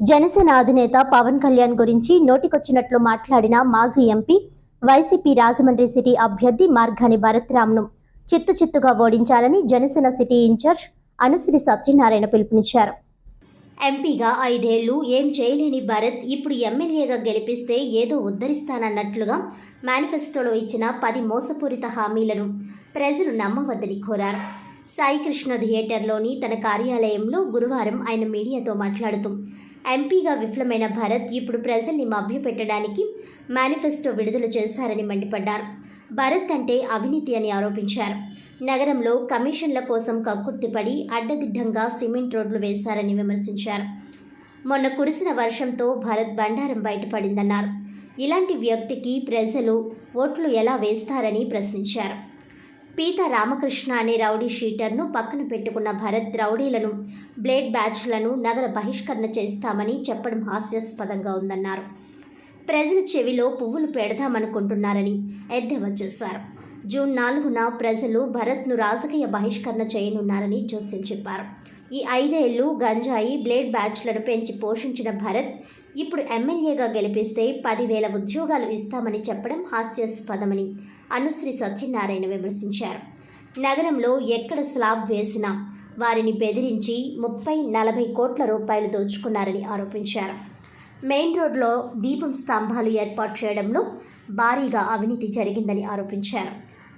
జనసేన అధినేత పవన్ కళ్యాణ్ గురించి నోటికొచ్చినట్లు మాట్లాడిన మాజీ ఎంపీ వైసీపీ రాజమండ్రి సిటీ అభ్యర్థి మార్గాని భరత్రామ్ను చిత్తు చిత్తుగా ఓడించాలని జనసేన సిటీ ఇన్ఛార్జ్ అనుశ్రీ సత్యనారాయణ పిలుపునిచ్చారు. ఎంపీగా ఐదేళ్ళు ఏం చేయలేని భరత్ ఇప్పుడు ఎమ్మెల్యేగా గెలిపిస్తే ఏదో ఉద్ధరిస్తానన్నట్లుగా మేనిఫెస్టోలో ఇచ్చిన పది మోసపూరిత హామీలను ప్రజలు నమ్మవద్దని కోరారు. సాయికృష్ణ థియేటర్లోని తన కార్యాలయంలో గురువారం ఆయన మీడియాతో మాట్లాడుతూ ఎంపీగా విఫలమైన భరత్ ఇప్పుడు ప్రజల్ని మభ్యపెట్టడానికి మేనిఫెస్టో విడుదల చేశారని మండిపడ్డారు. భరత్ అంటే అవినీతి అని ఆరోపించారు. నగరంలో కమిషన్ల కోసం కక్కుర్తిపడి అడ్డదిడ్డంగా సిమెంట్ రోడ్లు వేశారని విమర్శించారు. మొన్న కురిసిన వర్షంతో భరత్ బండారం బయటపడిందన్నారు. ఇలాంటి వ్యక్తికి ప్రజలు ఓట్లు ఎలా వేస్తారని ప్రశ్నించారు. పీత రామకృష్ణ అనే రౌడీ షీటర్ను పక్కన పెట్టుకున్న భరత్ రౌడీలను బ్లేడ్ బ్యాచ్లను నగర బహిష్కరణ చేస్తామని చెప్పడం హాస్యాస్పదంగా ఉందన్నారు. ప్రజల చెవిలో పువ్వులు పెడదామనుకుంటున్నారని ఎద్దేవా చేశారు. జూన్ నాలుగున ప్రజలు భరత్ను రాజకీయ బహిష్కరణ చేయనున్నారని జోస్యం చెప్పారు. ఈ ఐదేళ్ళు గంజాయి బ్లేడ్ బ్యాచ్లను పెంచి పోషించిన భరత్ ఇప్పుడు ఎమ్మెల్యేగా గెలిపిస్తే పదివేల ఉద్యోగాలు ఇస్తామని చెప్పడం హాస్యాస్పదమని అనుశ్రీ సత్యనారాయణ విమర్శించారు. నగరంలో ఎక్కడ స్లాబ్ వేసినా వారిని బెదిరించి ముప్పై నలభై కోట్ల రూపాయలు దోచుకున్నారని ఆరోపించారు. మెయిన్ రోడ్లో దీపం స్తంభాలు ఏర్పాటు చేయడంలో భారీగా అవినీతి జరిగిందని ఆరోపించారు.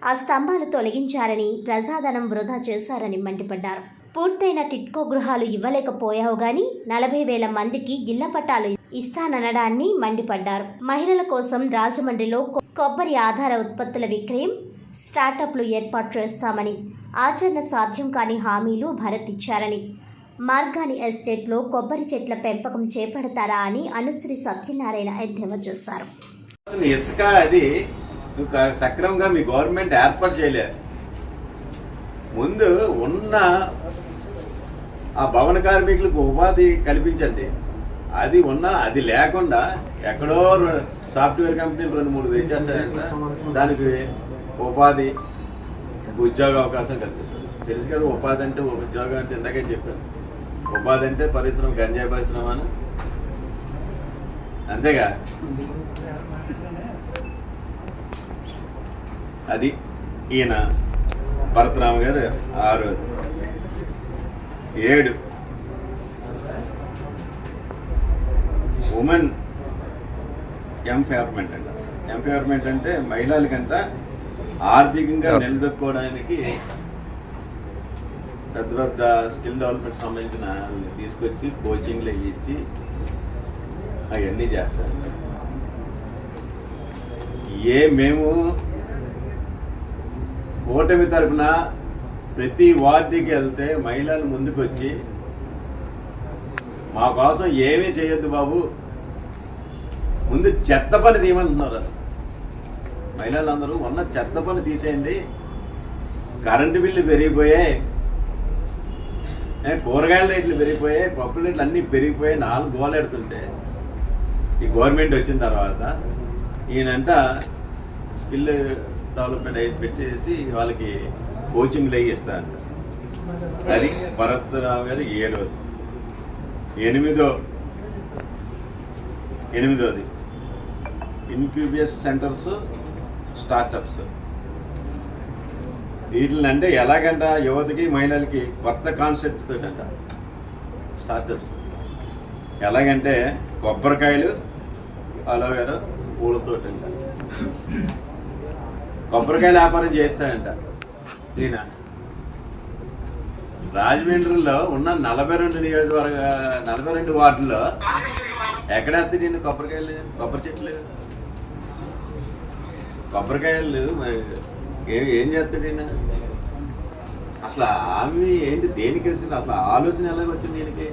ఆ స్తంభాలు తొలగించారని ప్రజాధనం వృధా చేశారని మండిపడ్డారు. పూర్తయిన టిట్కో గృహాలు ఇవ్వలేకపోయావు గాని నలభై వేల మందికి ఇళ్ళ పట్టాలు ఇస్తాననడాన్ని మండిపడ్డారు. మహిళల కోసం రాజమండ్రిలో కొబ్బరి ఆధార ఉత్పత్తుల విక్రయం స్టార్టప్లు ఏర్పాటు చేస్తామని ఆచరణ సాధ్యం కాని హామీలు భరత్ ఇచ్చారని. మార్గాని ఎస్టేట్లో కొబ్బరి చెట్ల పెంపకం చేపడతారా అని అనుశ్రీ సత్యనారాయణ ఎద్దేవా చేశారు. అసలు ఇసుక అది సక్రమంగా మీ గవర్నమెంట్ ఏర్పాటు చేయలేదు. ముందు ఉన్న ఆ భవన కార్మికులకు ఉపాధి కల్పించండి. అది ఉన్న అది లేకుండా ఎక్కడో సాఫ్ట్వేర్ కంపెనీలు రెండు మూడు తెచ్చేస్తారంట దానికి ఉపాధి ఉద్యోగ అవకాశం కల్పిస్తుంది. తెలుసు కదా ఉపాధి అంటే ఉద్యోగం అంటే ఇందాకే చెప్పాను. ఉపాధి అంటే పరిశ్రమ గంజాయి పరిశ్రమ అని. అంతేగా? అది ఈయన భరతరామ గారు ఆరు ఏడు ఉమెన్ ఎంపవర్మెంట్ అంట. ఎంపవర్మెంట్ అంటే మహిళలకంట ఆర్థికంగా నిలదొక్కుకోవడానికి పెద్ద పెద్ద స్కిల్ డెవలప్మెంట్ సంబంధించిన తీసుకొచ్చి కోచింగ్లు ఇచ్చి అవన్నీ చేస్తారు. ఏ మేము ఓటమి తరపున ప్రతి వార్డుకి వెళ్తే మహిళలు ముందుకొచ్చి మా కోసం ఏమీ చేయొద్దు బాబు. ముందు చెత్త పని తీయమంటున్నారు. మహిళలందరూ ఉన్న చెత్త పని తీసేయండి. కరెంటు బిల్లు పెరిగిపోయాయి. ఏ, కూరగాయల రేట్లు పెరిగిపోయాయి పప్పుల రేట్లు అన్నీ పెరిగిపోయాయి నాలుగు గోలెడుతుంటే ఈ గవర్నమెంట్ వచ్చిన తర్వాత ఈయనంట స్కిల్ డెవలప్మెంట్ అయి పెట్టేసి వాళ్ళకి కోచింగ్లు అయ్యి ఇస్తారంట అది భరత్రావు గారు ఏడోది ఎనిమిదో. ఎనిమిదోది. ఇన్క్యూబియస్ సెంటర్స్ స్టార్టప్స్ వీటిని అంటే ఎలాగంట యువతకి మహిళలకి కొత్త కాన్సెప్ట్ తోటంట. స్టార్టప్స్ ఎలాగంటే కొబ్బరికాయలు అలోవేరా పూలతోటి అంట కొబ్బరికాయల వ్యాపారం చేస్తాయంట. ఈయన రాజమండ్రిలో ఉన్న నలభై రెండు నియోజకవర్గ నలభై రెండు వార్డుల్లో ఎక్కడ నేను కొబ్బరికాయలు కొబ్బరి చెట్లు? కొబ్బరికాయలు మరి ఏం చేస్తాడు ఈయన అసలు ఆమె ఏంటి దేనికి వచ్చింది అసలు ఆలోచన ఎలాగ వచ్చింది దీనికి?